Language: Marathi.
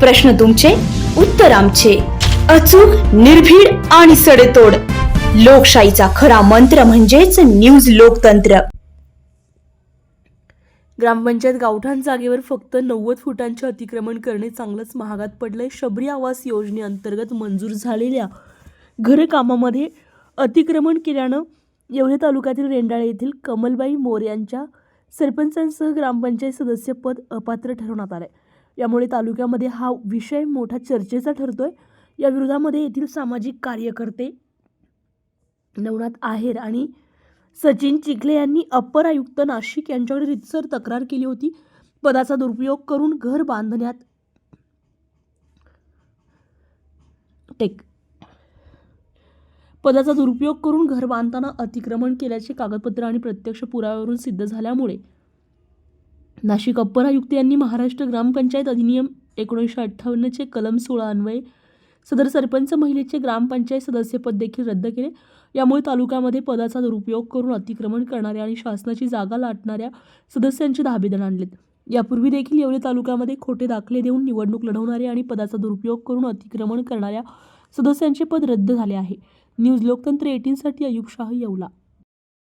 प्रश्न तुमचे उत्तर आमचे. अचूक निर्भीड आणि सडेतोड. लोकशाहीचा खरा मंत्र म्हणजेच न्यूज लोकतंत्र. ग्रामपंचायत गावठाण जागेवर फक्त नव्वद फुटांचे अतिक्रमण करणे चांगलंच महागात पडलंय. शबरी आवास योजनेअंतर्गत मंजूर झालेल्या घरकामामध्ये अतिक्रमण केल्यानं येवले तालुक्यातील रेंडाळे येथील कमलबाई मोर यांच्या सरपंचांसह ग्रामपंचायत सदस्यपद अपात्र ठरवण्यात आलंय. यामुळे तालुक्यामध्ये हा विषय मोठा चर्चेचा ठरतो आहे या विरोधामध्ये येथील सामाजिक कार्यकर्ते नवनाथ आहेर आणि सचिन चिखले यांनी अप्पर आयुक्त नाशिक यांच्याकडे रितसर तक्रार केली होती. पदाचा दुरुपयोग करून घर बांधण्यात टेक. पदाचा दुरुपयोग करून घर बांधताना अतिक्रमण केल्याचे कागदपत्र आणि प्रत्यक्ष पुराव्यावरून सिद्ध झाल्यामुळे नाशिक अप्पर आयुक्त यांनी महाराष्ट्र ग्रामपंचायत अधिनियम एकोणीसशे अठ्ठावन्नचे कलम सोळा अन्वये सदर सरपंच महिलेचे ग्रामपंचायत सदस्यपद देखील रद्द केले. यामुळे तालुक्यामध्ये पदाचा दुरुपयोग करून अतिक्रमण करणाऱ्या आणि शासनाची जागा लाटणाऱ्या सदस्यांचे धाबेदन आणलेत. यापूर्वी देखील येवले तालुक्यामध्ये खोटे दाखले देऊन निवडणूक लढवणारे आणि पदाचा दुरुपयोग करून अतिक्रमण करणाऱ्या सदस्यांचे पद रद्द झाले आहे. न्यूज लोकतंत्र एटीनसाठी अयुब शाह येवला.